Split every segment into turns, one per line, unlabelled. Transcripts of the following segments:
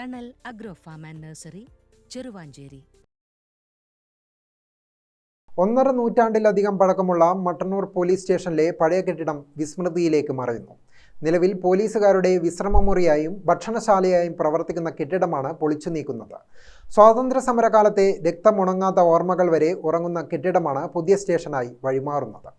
Thanal agro farm and nursery Cheruvancheri.
ഒന്നര നൂറ്റാണ്ടിലധികം പഴക്കമുള്ള മട്ടന്നൂർ പോലീസ് സ്റ്റേഷനിലെ പഴയ കെട്ടിടം വിസ്മൃതിയിലേക്ക് മറയുന്നു. നിലവിൽ പോലീസുകാരുടെ വിശ്രമമുറിയായും ഭക്ഷണശാലയായും പ്രവർത്തിക്കുന്ന കെട്ടിടമാണ് പൊളിച്ചു നീക്കുന്നത്. സ്വാതന്ത്ര്യ സമരകാലത്തെ രക്തമുണങ്ങാത്ത ഓർമ്മകൾ വരെ ഉറങ്ങുന്ന കെട്ടിടമാണ് പുതിയ സ്റ്റേഷനായി വഴിമാറുന്നത്.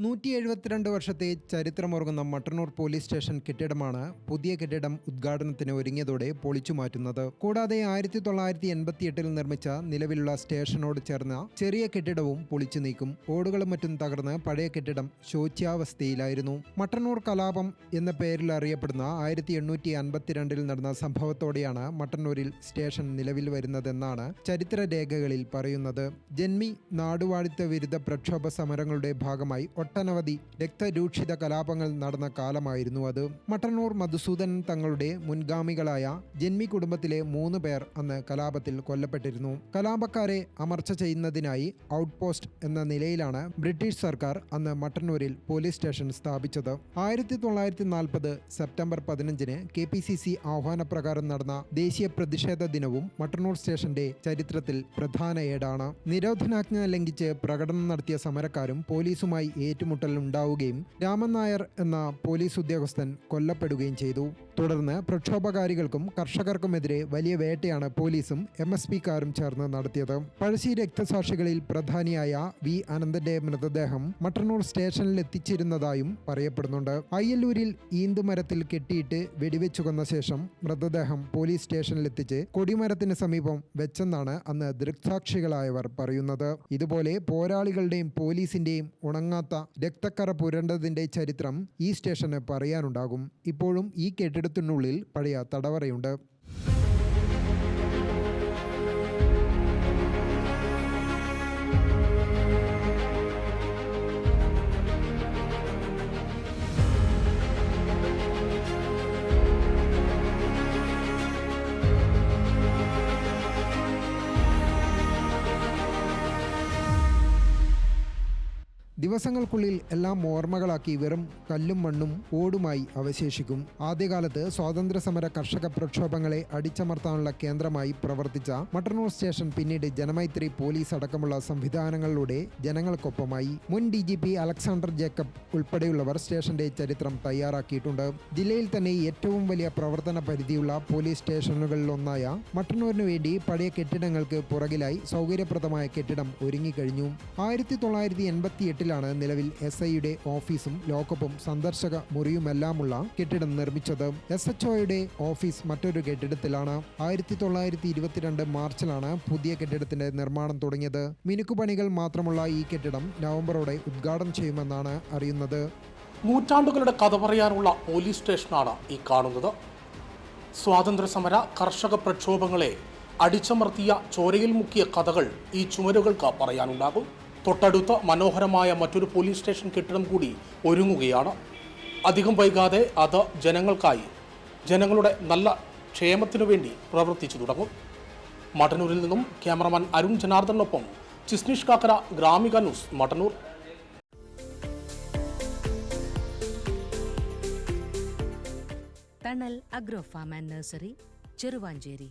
നൂറ്റി എഴുപത്തിരണ്ട് വർഷത്തെ ചരിത്രമുറങ്ങുന്ന മട്ടന്നൂർ പോലീസ് സ്റ്റേഷൻ കെട്ടിടമാണ് പുതിയ കെട്ടിടം ഉദ്ഘാടനത്തിന് ഒരുങ്ങിയതോടെ പൊളിച്ചു മാറ്റുന്നത്. കൂടാതെ ആയിരത്തി തൊള്ളായിരത്തി എൺപത്തി എട്ടിൽ നിർമ്മിച്ച നിലവിലുള്ള സ്റ്റേഷനോട് ചേർന്ന ചെറിയ കെട്ടിടവും പൊളിച്ചു നീക്കും. ഓടുകളും മറ്റും തകർന്ന് പഴയ കെട്ടിടം ശോച്യാവസ്ഥയിലായിരുന്നു. മട്ടന്നൂർ കലാപം എന്ന പേരിൽ അറിയപ്പെടുന്ന ആയിരത്തി എണ്ണൂറ്റി അൻപത്തിരണ്ടിൽ നടന്ന സംഭവത്തോടെയാണ് മട്ടന്നൂരിൽ സ്റ്റേഷൻ നിലവിൽ വരുന്നതെന്നാണ് ചരിത്രരേഖകളിൽ പറയുന്നത്. ജന്മി നാടുവാഴിത്ത വിരുദ്ധ പ്രക്ഷോഭ സമരങ്ങളുടെ ഭാഗമായി ഒട്ടനവധി രക്തരൂക്ഷിത കലാപങ്ങൾ നടന്ന കാലമായിരുന്നു അത്. മട്ടന്നൂർ മധുസൂദനൻ തങ്ങളുടെ മുൻഗാമികളായ ജന്മി കുടുംബത്തിലെ മൂന്ന് പേർ അന്ന് കലാപത്തിൽ കൊല്ലപ്പെട്ടിരുന്നു. കലാപക്കാരെ അമർച്ച ചെയ്യുന്നതിനായി ഔട്ട് പോസ്റ്റ് എന്ന നിലയിലാണ് ബ്രിട്ടീഷ് സർക്കാർ അന്ന് മട്ടന്നൂരിൽ പോലീസ് സ്റ്റേഷൻ സ്ഥാപിച്ചത്. ആയിരത്തി തൊള്ളായിരത്തി നാൽപ്പത് സെപ്റ്റംബർ പതിനഞ്ചിന് കെ പി സി സി ആഹ്വാനപ്രകാരം നടന്ന ദേശീയ പ്രതിഷേധ ദിനവും മട്ടന്നൂർ സ്റ്റേഷന്റെ ചരിത്രത്തിൽ പ്രധാന ഏടാണ്. നിരോധനാജ്ഞ ലംഘിച്ച് പ്രകടനം നടത്തിയ സമരക്കാരും പോലീസുമായി ഏറ്റുമുട്ടൽ ഉണ്ടാവുകയും രാമൻ നായർ എന്ന പോലീസ് ഉദ്യോഗസ്ഥൻ കൊല്ലപ്പെടുകയും ചെയ്തു. തുടർന്ന് പ്രക്ഷോഭകാരികൾക്കും കർഷകർക്കുമെതിരെ വലിയ വേട്ടയാണ് പോലീസും എം എസ് പിക്കാരും ചേർന്ന് നടത്തിയത്. പഴശ്ശി രക്തസാക്ഷികളിൽ പ്രധാനിയായ വി അനന്തന്റെ മൃതദേഹം മട്ടന്നൂർ സ്റ്റേഷനിൽ എത്തിച്ചിരുന്നതായും പറയപ്പെടുന്നുണ്ട്. അയ്യല്ലൂരിൽ ഈന്തുമരത്തിൽ കെട്ടിയിട്ട് വെടിവെച്ചു കൊന്ന ശേഷം മൃതദേഹം പോലീസ് സ്റ്റേഷനിലെത്തിച്ച് കൊടിമരത്തിന് സമീപം വെച്ചെന്നാണ് അന്ന് ദൃക്സാക്ഷികളായവർ പറയുന്നത്. ഇതുപോലെ പോരാളികളുടെയും പോലീസിന്റെയും ഉണങ്ങാത്ത രക്തക്കറ പുരണ്ടതിന്റെ ചരിത്രം ഈ സ്റ്റേഷന് പറയാനുണ്ടാകും. ഇപ്പോഴും ഈ കെട്ടിടത്തിനുള്ളിൽ പഴയ തടവറയുണ്ട്. ദിവസങ്ങൾക്കുള്ളിൽ എല്ലാം ഓർമ്മകളാക്കി വെറും കല്ലും മണ്ണും ഓടുമായി അവശേഷിക്കും. ആദ്യകാലത്ത് സ്വാതന്ത്ര്യ സമര കർഷക പ്രക്ഷോഭങ്ങളെ അടിച്ചമർത്താനുള്ള കേന്ദ്രമായി പ്രവർത്തിച്ച മട്ടന്നൂർ സ്റ്റേഷൻ പിന്നീട് ജനമൈത്രി പോലീസ് അടക്കമുള്ള സംവിധാനങ്ങളിലൂടെ ജനങ്ങൾക്കൊപ്പമായി. മുൻ D G P Alexander Jacob ഉൾപ്പെടെയുള്ളവർ സ്റ്റേഷന്റെ ചരിത്രം തയ്യാറാക്കിയിട്ടുണ്ട്. ജില്ലയിൽ തന്നെ ഏറ്റവും വലിയ പ്രവർത്തന പരിധിയുള്ള പോലീസ് സ്റ്റേഷനുകളിലൊന്നായ മട്ടന്നൂരിനു വേണ്ടി പഴയ കെട്ടിടങ്ങൾക്ക് പുറകിലായി സൗകര്യപ്രദമായ കെട്ടിടം ഒരുങ്ങിക്കഴിഞ്ഞു. ആയിരത്തി തൊള്ളായിരത്തി എൺപത്തി എട്ടിലാണ് നിലവിൽ എസ് ഐയുടെ ഓഫീസും ലോക്കപ്പും സന്ദർശക മുറിയുമെല്ലാമുള്ള കെട്ടിടം നിർമ്മിച്ചത്. എസ് എച്ച് ഒയുടെ ഓഫീസ് മറ്റൊരു കെട്ടിടത്തിലാണ്. ആയിരത്തി തൊള്ളായിരത്തി ഇരുപത്തിരണ്ട് മാർച്ചിലാണ് പുതിയ കെട്ടിടത്തിന്റെ നിർമ്മാണം തുടങ്ങിയത്. മിനുക്കുപണികൾ മാത്രമുള്ള ഈ കെട്ടിടം നവംബറോടെ ഉദ്ഘാടനം ചെയ്യുമെന്നാണ് അറിയുന്നത്.
നൂറ്റാണ്ടുകളുടെ കഥ പറയാനുള്ള പോലീസ് സ്റ്റേഷനാണ് ഈ കാണുന്നത്. സ്വാതന്ത്ര്യസമര കർഷക പ്രക്ഷോഭങ്ങളെ അടിച്ചമർത്തിയ ചോരയിൽ മുക്കിയ കഥകൾ ഈ ചുമരുകൾക്ക് പറയാനുണ്ടാകും. തൊട്ടടുത്ത മനോഹരമായ മറ്റൊരു പോലീസ് സ്റ്റേഷൻ കെട്ടിടം കൂടി ഒരുങ്ങുകയാണ്. അധികം വൈകാതെ അത് ജനങ്ങൾക്കായി ജനങ്ങളുടെ നല്ല ക്ഷേമത്തിനു വേണ്ടി പ്രവർത്തിച്ചു തുടങ്ങും. മട്ടന്നൂരിൽ നിന്നും cameraman Arun ജനാർദ്ദനൊപ്പം Chisnish Kakkara Gramika news Mattannur.
Thanal agro farm and nursery Cheruvancheri.